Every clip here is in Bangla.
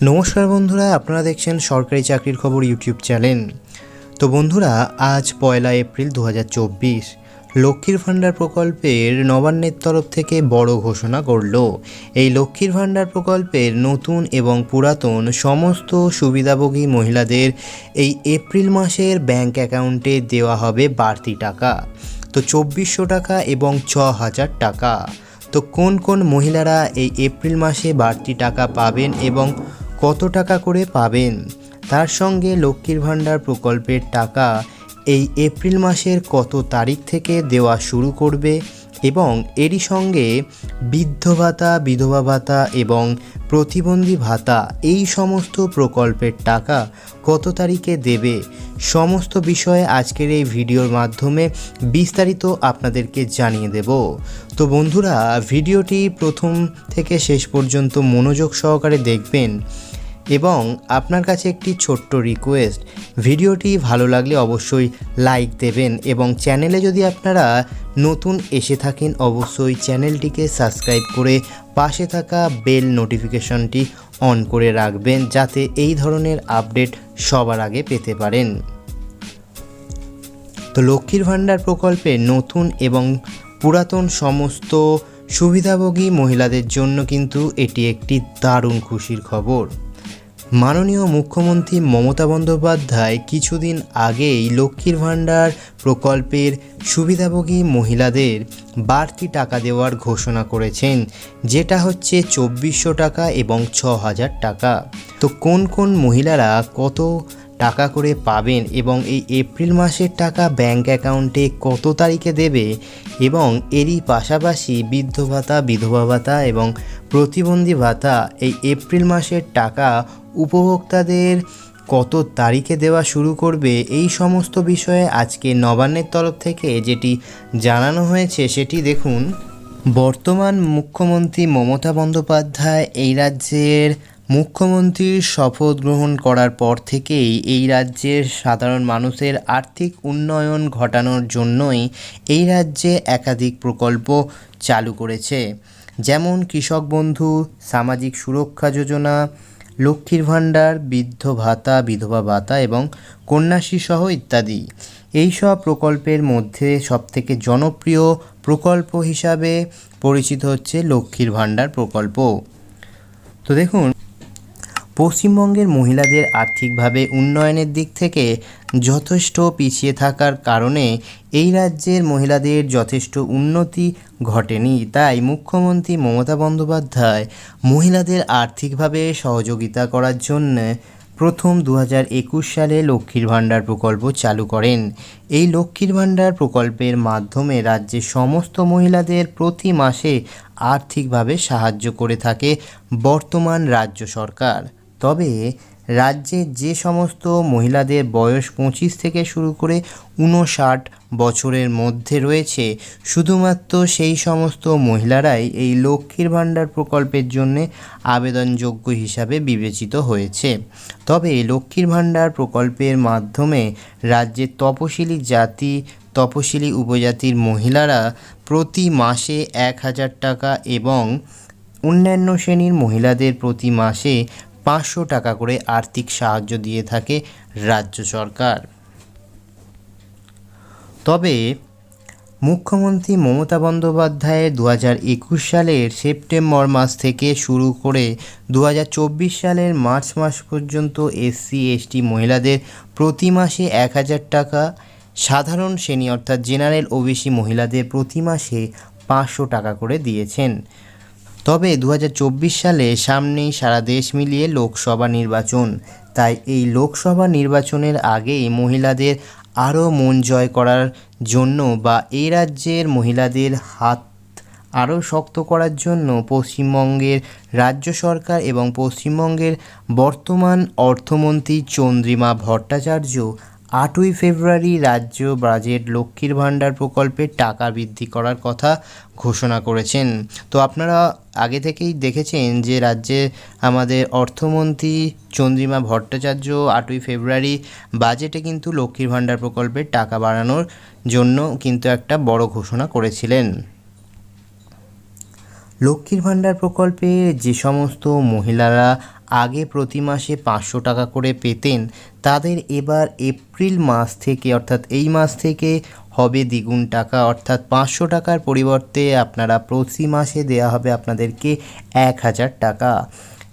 নমস্কার বন্ধুরা, আপনারা দেখছেন সরকারি চাকরির খবর ইউটিউব চ্যানেল। তো বন্ধুরা, আজ পয়লা এপ্রিল দু হাজার চব্বিশ, লক্ষ্মীর ভাণ্ডার প্রকল্পের নবান্নের তরফ থেকে বড় ঘোষণা করল এই লক্ষ্মীর ভাণ্ডার প্রকল্পের নতুন এবং পুরাতন সমস্ত সুবিধাভোগী মহিলাদের এই এপ্রিল মাসের ব্যাংক অ্যাকাউন্টে দেওয়া হবে বাড়তি টাকা। তো চব্বিশশো টাকা এবং ছ হাজার টাকা। তো কোন কোন মহিলারা এই এপ্রিল মাসে বাড়তি টাকা পাবেন এবং কত টাকা করে পাবেন? তার সঙ্গে লক্ষ্মীর ভাণ্ডার প্রকল্পের টাকা এই এপ্রিল মাসের কত তারিখ থেকে দেওয়া শুরু করবে এবং এরই সঙ্গে বৃদ্ধ ভাতা, বিধবা ভাতা এবং প্রতিবন্ধী ভাতা এই সমস্ত প্রকল্পের টাকা কত তারিখে দেবে? সমস্ত বিষয়ে আজকের এই ভিডিওর মাধ্যমে বিস্তারিত আপনাদেরকে জানিয়ে দেব। তো বন্ধুরা, ভিডিওটি প্রথম থেকে শেষ পর্যন্ত মনোযোগ সহকারে দেখবেন। এবং আপনার কাছে একটি ছোট্ট রিকোয়েস্ট ভিডিওটি ভালো লাগলে অবশ্যই লাইক দেবেন এবং চ্যানেলে যদি আপনারা নতুন এসে থাকেন, অবশ্যই চ্যানেলটিকে সাবস্ক্রাইব করে পাশে থাকা বেল নোটিফিকেশনটি অন করে রাখবেন, যাতে এই ধরনের আপডেট সবার আগে পেতে পারেন। তো লক্ষ্মীর ভাণ্ডার প্রকল্পে নতুন এবং পুরাতন সমস্ত সুবিধাভোগী মহিলাদের জন্য কিন্তু এটি একটি দারুণ খুশির খবর। মাননীয় মুখ্যমন্ত্রী মমতা বন্দ্যোপাধ্যায় কিছুদিন আগেই লক্ষ্মীর ভাণ্ডার প্রকল্পের সুবিধাভোগী মহিলাদের বাড়তি টাকা দেওয়ার ঘোষণা করেছেন। যেটা হচ্ছে চব্বিশশো টাকা এবং ছ হাজার টাকা। তো কোন কোন মহিলারা কত টাকা করে পাবেন এবং এই এপ্রিল মাসের টাকা ব্যাংক অ্যাকাউন্টে কত তারিখে দেবে এবং এরই পাশাপাশি বৃদ্ধ ভাতা, বিধবা ভাতা এবং প্রতিবন্ধী ভাতা এই এপ্রিল মাসের টাকা উপভোক্তাদের কত তারিখে দেওয়া শুরু করবে এই সমস্ত বিষয়ে আজকে নবান্নের তরফ থেকে যেটি জানানো হয়েছে সেটি দেখুন। বর্তমান মুখ্যমন্ত্রী মমতা বন্দ্যোপাধ্যায় এই রাজ্যের মুখ্যমন্ত্রীর শপথ গ্রহণ করার পর থেকেই এই রাজ্যের সাধারণ মানুষের আর্থিক উন্নয়ন ঘটানোর জন্যই এই রাজ্যে একাধিক প্রকল্প চালু করেছে। যেমন কৃষক বন্ধু, সামাজিক সুরক্ষা যোজনা লক্ষ্মীর ভাণ্ডার, বৃদ্ধ ভাতা, বিধবা ভাতা এবং কন্যাশ্রী সহ ইত্যাদি। এই সব প্রকল্পের মধ্যে সবথেকে জনপ্রিয় প্রকল্প হিসাবে পরিচিত হচ্ছে লক্ষ্মীর ভাণ্ডার প্রকল্প। তো দেখুন পশ্চিমবঙ্গের মহিলাদের আর্থিকভাবে উন্নয়নের দিক থেকে যথেষ্ট পিছিয়ে থাকার কারণে এই রাজ্যের মহিলাদের যথেষ্ট উন্নতি ঘটেনি। তাই মুখ্যমন্ত্রী মমতা বন্দ্যোপাধ্যায় মহিলাদের আর্থিকভাবে সহযোগিতা করার জন্য প্রথম দু সালে লক্ষ্মীর ভাণ্ডার প্রকল্প চালু করেন। এই লক্ষ্মীর ভাণ্ডার প্রকল্পের মাধ্যমে রাজ্যের সমস্ত মহিলাদের প্রতি মাসে আর্থিকভাবে সাহায্য করে থাকে বর্তমান রাজ্য সরকার। তবে রাজ্যে যে সমস্ত মহিলাদের বয়স পঁচিশ থেকে শুরু করে উনষাট বছরের মধ্যে রয়েছে, শুধুমাত্র সেই সমস্ত মহিলারাই এই লক্ষ্মীর ভাণ্ডার প্রকল্পের জন্যে আবেদনযোগ্য হিসাবে বিবেচিত হয়েছে। তবে লক্ষ্মীর ভাণ্ডার প্রকল্পের মাধ্যমে রাজ্যের তপশিলি জাতি, তপশিলি উপজাতির মহিলারা প্রতি মাসে এক হাজার টাকা এবং অন্যান্য শ্রেণির মহিলাদের প্রতি মাসে পাঁচশো টাকা করে আর্থিক সাহায্য দিয়ে থাকে রাজ্য সরকার। তবে মুখ্যমন্ত্রী মমতা বন্দ্যোপাধ্যায়ের দু হাজার একুশ সালের সেপ্টেম্বর মাস থেকে শুরু করে দু হাজার চব্বিশ সালের মার্চ মাস পর্যন্ত এসসি, এসটি মহিলাদের প্রতি মাসে এক হাজার টাকা, সাধারণ শ্রেণি অর্থাৎ জেনারেল ওবিসি মহিলাদের প্রতি মাসে পাঁচশো টাকা করে দিয়েছেন। তবে দু হাজার চব্বিশ সালে সামনেই সারা দেশ মিলিয়ে লোকসভা নির্বাচন। তাই এই লোকসভা নির্বাচনের আগেই মহিলাদের আরও মন জয় করার জন্য বা এই রাজ্যের মহিলাদের হাত আরও শক্ত করার জন্য পশ্চিমবঙ্গের রাজ্য সরকার এবং পশ্চিমবঙ্গের বর্তমান অর্থমন্ত্রী চন্দ্রিমা ভট্টাচার্য আটই ফেব্রুয়ারি রাজ্য বাজেট লক্ষ্মীর ভাণ্ডার প্রকল্পে টাকা বৃদ্ধি করার কথা ঘোষণা করেছেন। তো আপনারা আগে থেকেই দেখেছেন যে রাজ্যে আমাদের অর্থমন্ত্রী চন্দ্রিমা ভট্টাচার্য আটই ফেব্রুয়ারি বাজেটে কিন্তু লক্ষ্মীর ভাণ্ডার প্রকল্পের টাকা বাড়ানোর জন্য কিন্তু একটা বড় ঘোষণা করেছিলেন। লক্ষ্মীর ভাণ্ডার প্রকল্পে যে সমস্ত মহিলারা আগে প্রতি মাসে পাঁচশো টাকা করে পেতেন, তাদের এবার এপ্রিল মাস থেকে, অর্থাৎ এই মাস থেকে হবে দ্বিগুণ টাকা। অর্থাৎ পাঁচশো টাকার পরিবর্তে আপনারা প্রতি মাসে দেওয়া হবে আপনাদেরকে এক হাজার টাকা।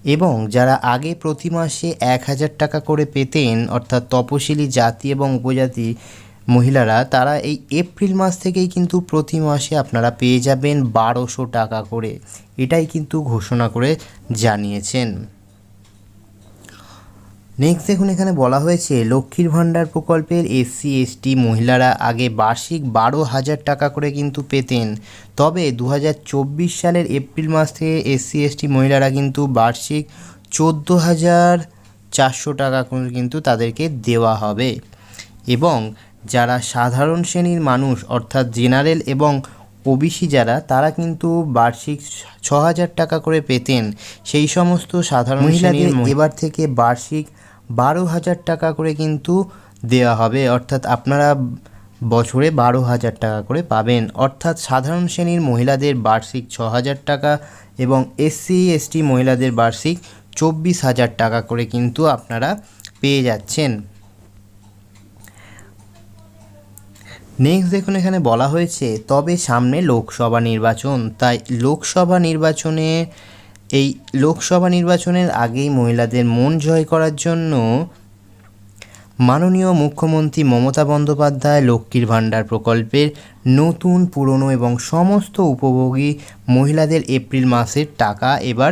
এবং যারা আগে প্রতি মাসে এক হাজার টাকা করে পেতেন, অর্থাৎ তপশিলি জাতি এবং উপজাতি মহিলারা, তারা এই এপ্রিল মাস থেকেই কিন্তু প্রতি মাসে আপনারা পেয়ে যাবেন বারোশো টাকা করে। এটাই কিন্তু ঘোষণা করে জানিয়েছেন। নেক্সট দেখুন এখানে বলা হয়েছে লক্ষ্মীর ভাণ্ডার প্রকল্পের এসসি এসটি মহিলারা আগে বার্ষিক বারো হাজার টাকা করে কিন্তু পেতেন। তবে দু হাজার চব্বিশ সালের এপ্রিল মাস থেকে এসসি এসটি মহিলারা কিন্তু বার্ষিক চোদ্দ হাজার চারশো টাকা করে কিন্তু তাদেরকে দেওয়া হবে। এবং যারা সাধারণ শ্রেণির মানুষ অর্থাৎ জেনারেল এবং ওবিসি যারা তারা কিন্তু বার্ষিক ছ হাজার টাকা করে পেতেন। সেই সমস্ত সাধারণ শ্রেণির এবার থেকে বার্ষিক বারো হাজার টাকা করে কিন্তু দেওয়া হবে। অর্থাৎ আপনারা বছরে বারো হাজার টাকা করে পাবেন। অর্থাৎ সাধারণ শ্রেণির মহিলাদের বার্ষিক ছ হাজার টাকা এবং এসসি এসটি মহিলাদের বার্ষিক চব্বিশ হাজার টাকা করে কিন্তু আপনারা পেয়ে যাচ্ছেন। নেক্সট দেখুন, এখানে বলা হয়েছে, তবে সামনে লোকসভা নির্বাচন। তাই লোকসভা নির্বাচনে এই লোকসভা নির্বাচনের আগেই মহিলাদের মন জয় করার জন্য মাননীয় মুখ্যমন্ত্রী মমতা বন্দ্যোপাধ্যায় লক্ষ্মীর ভাণ্ডার প্রকল্পের নতুন, পুরনো এবং সমস্ত উপভোগী মহিলাদের এপ্রিল মাসের টাকা এবার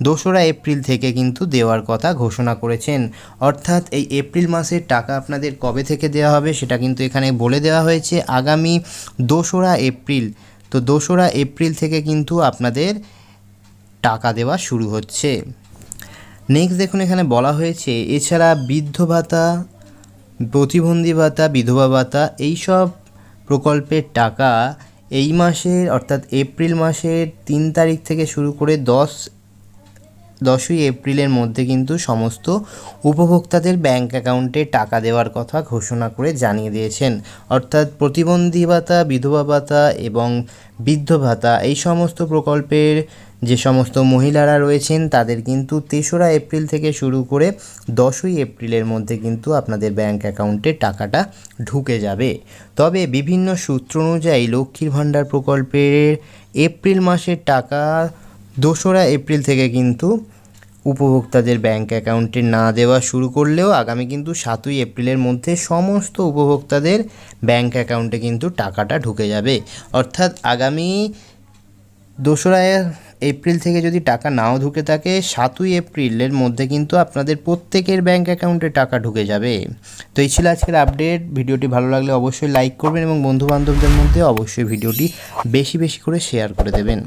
দোসরা এপ্রিল থেকে কিন্তু দেওয়ার কথা ঘোষণা করেছেন। অর্থাৎ এই এপ্রিল মাসের টাকা আপনাদের কবে থেকে দেওয়া হবে সেটা কিন্তু এখানে বলে দেওয়া হয়েছে আগামী দোসরা এপ্রিল। তো দোসরা এপ্রিল থেকে কিন্তু আপনাদের টাকা দেওয়া শুরু হচ্ছে। নেক্সট দেখুন, এখানে বলা হয়েছে, এছাড়া বৃদ্ধ ভাতা, প্রতিবন্ধী ভাতা, বিধবা ভাতা, এইসব প্রকল্পের টাকা এই মাসের, অর্থাৎ এপ্রিল মাসের তিন তারিখ থেকে শুরু করে দশ, দশই এপ্রিলের মধ্যে কিন্তু সমস্ত উপভোক্তাদের ব্যাংক অ্যাকাউন্টে টাকা দেওয়ার কথা ঘোষণা করে জানিয়ে দিয়েছেন। অর্থাৎ প্রতিবন্ধী ভাতা, বিধবা ভাতা এবং বৃদ্ধ ভাতা, এই সমস্ত প্রকল্পের যে সমস্ত মহিলারা রয়েছেন, তাদের কিন্তু তেসরা এপ্রিল থেকে শুরু করে দশই এপ্রিলের মধ্যে কিন্তু আপনাদের ব্যাংক অ্যাকাউন্টে টাকাটা ঢুকে যাবে। তবে বিভিন্ন সূত্র অনুযায়ী লক্ষ্মীর ভাণ্ডার প্রকল্পের এপ্রিল মাসের টাকা দোসরা এপ্রিল থেকে কিন্তু উপভোক্তাদের ব্যাংক অ্যাকাউন্টে না দেওয়া শুরু করলেও আগামী কিন্তু সাতই এপ্রিলের মধ্যে সমস্ত উপভোক্তাদের ব্যাংক অ্যাকাউন্টে কিন্তু টাকাটা ঢুকে যাবে। অর্থাৎ আগামী দোসরা এপ্রিল থেকে যদি টাকা নাও ঢুকে থাকে, সাতই এপ্রিলের মধ্যে কিন্তু আপনাদের প্রত্যেকের ব্যাঙ্ক অ্যাকাউন্টে টাকা ঢুকে যাবে। তো এই ছিল আজকের আপডেট ভিডিওটি ভালো লাগলে অবশ্যই লাইক করবেন এবং বন্ধুবান্ধবদের মধ্যে অবশ্যই ভিডিওটি বেশি বেশি করে শেয়ার করে দেবেন।